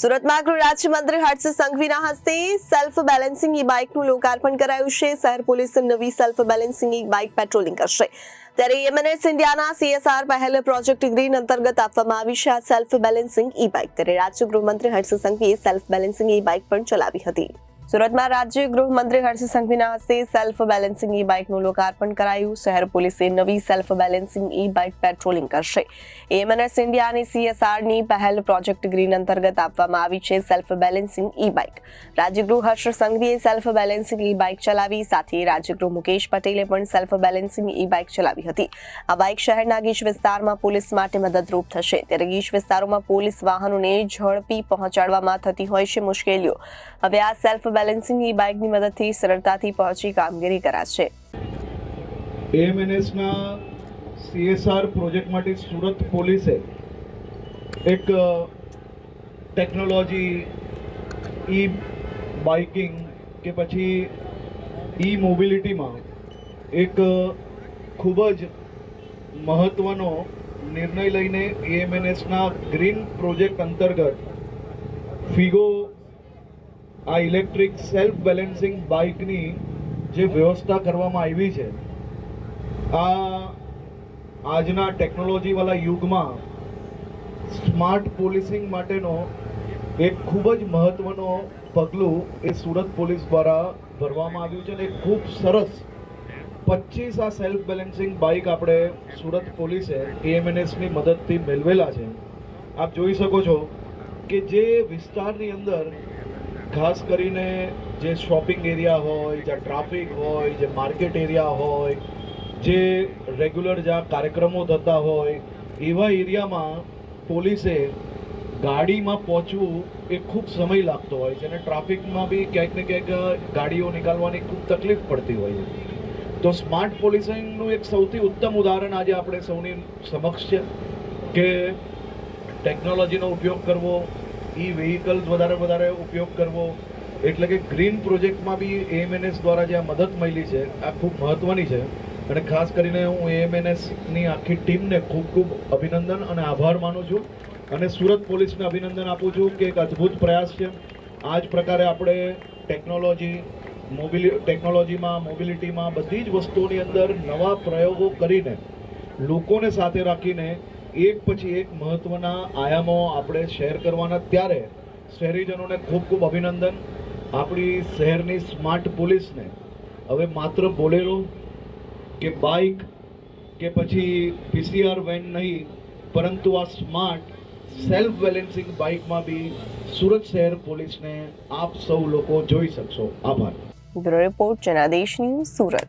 સુરતમાં ગૃહ રાજ્યમંત્રી હર્ષ સંઘવીના હસ્તે સેલ્ફ બેલેન્સિંગ ઈ બાઇકનું લોકાર્પણ કરાયું છે. શહેર પોલીસ નવી self balancing e bike patrolling કરશે. ત્યારે એમએનએસ ઇન્ડિયાના સીએસઆર પહેલ પ્રોજેક્ટ ગ્રીન અંતર્ગત આપવામાં આવી છે. આ સેલ્ફ બેલેન્સિંગ ઈ બાઇક ત્યારે રાજ્ય ગૃહમંત્રી હર્ષ સંઘવીએ સેલ્ફ બેલેન્સિંગ ઈ બાઇક પણ ચલાવી હતી. સુરતમાં રાજ્ય ગૃહમંત્રી હર્ષ સંઘવીના હસ્તે સેલ્ફ બેલેન્સિંગ ઈ બાઇકનું લોકાર્પણ કરાયું. શહેર પોલીસે નવી self balancing e bike patrolling કરશે એમએનએસ ઇન્ડિયાની સીએસઆરની પહેલ પ્રોજેક્ટ ગ્રીન અંતર્ગત આપવામાં આવી છે સેલ્ફ બેલેન્સિંગ ઈ બાઇક રાજ્યગૃહ હર્ષ સંઘવીએ સેલ્ફ બેલેન્સિંગ ઈ બાઇક ચલાવી, સાથે રાજ્યગૃહ મુકેશ પટેલે પણ સેલ્ફ બેલેન્સિંગ ઈ બાઇક ચલાવી હતી. આ બાઇક શહેરના ગીચ વિસ્તારમાં પોલીસ માટે મદદરૂપ થશે. ત્યારે ગીચ વિસ્તારોમાં પોલીસ વાહનોને ઝડપી પહોંચાડવામાં થતી હોય છે મુશ્કેલીઓ. હવે આ સેલ્ફ બેલેન્સિંગ ઈ બાઇકની મદદથી સરળતાથી પહોંચી કામગીરી કરાશે. એએમએનએસના સીએસઆર પ્રોજેક્ટ માટે સુરત પોલીસે એક ટેકનોલોજી ઈ બાઇકિંગ કે પછી ઈ મોબિલિટીમાં એક ખૂબ જ મહત્ત્વનો નિર્ણય લઈને એએમએનએસના ગ્રીન પ્રોજેક્ટ અંતર્ગત ફિગો આ ઇલેક્ટ્રિક સેલ્ફ બેલેન્સિંગ બાઇકની જે વ્યવસ્થા કરવામાં આવી છે, આ આજના ટેકનોલોજીવાળા યુગમાં સ્માર્ટ પોલીસિંગ માટેનો એક ખૂબ જ મહત્વનો પગલું એ સુરત પોલીસ દ્વારા ભરવામાં આવ્યું છે અને ખૂબ સરસ પચીસ આ સેલ્ફ બેલેન્સિંગ બાઇક આપણે સુરત પોલીસે એએમએનએસની મદદથી મેળવેલા છે. આપ જોઈ શકો છો કે જે વિસ્તારની અંદર ખાસ કરીને જે શોપિંગ એરિયા હોય, જ્યાં ટ્રાફિક હોય, જે માર્કેટ એરિયા હોય, જે રેગ્યુલર જ્યાં કાર્યક્રમો થતા હોય, એવા એરિયામાં પોલીસે ગાડીમાં પહોંચવું એ ખૂબ સમય લાગતો હોય છે અને ટ્રાફિકમાં બી ક્યાંક ને ક્યાંક ગાડીઓ નીકાળવાની ખૂબ તકલીફ પડતી હોય છે. તો સ્માર્ટ પોલીસિંગનું એક સૌથી ઉત્તમ ઉદાહરણ આજે આપણે સૌની સમક્ષ છે કે ટેકનોલોજીનો ઉપયોગ કરવો ઈ વ્હીકલ્સ વધારે વધારે ઉપયોગ કરવો. એટલે કે ગ્રીન પ્રોજેક્ટમાં બી એએમએનએસ દ્વારા જે આ મદદ મળી છે, આ ખૂબ મહત્ત્વની છે. અને ખાસ કરીને હું એએમએનએસની આખી ટીમને ખૂબ ખૂબ અભિનંદન અને આભાર માનું છું. અને સુરત પોલીસને અભિનંદન આપું છું કે એક અદ્ભુત પ્રયાસ છે. આ જ પ્રકારે આપણે ટેકનોલોજી મોબિલી ટેકનોલોજીમાં મોબિલિટીમાં બધી જ વસ્તુઓની અંદર નવા પ્રયોગો કરીને લોકોને સાથે રાખીને એક પછી એક મહત્ત્વના આયામો આપણે શેર કરવાના ત્યારે શહેરીજનોને ખૂબ ખૂબ અભિનંદન. આપણી શહેરની સ્માર્ટ પોલીસને હવે માત્ર બોલેરો કે બાઇક કે પછી પીસીઆર વેન નહીં, પરંતુ આ સ્માર્ટ સેલ્ફ બેલેન્સિંગ બાઇકમાં બી સુરત શહેર પોલીસને આપ સૌ લોકો જોઈ શકશો. આભાર. Bureau report, Janadesh Surat.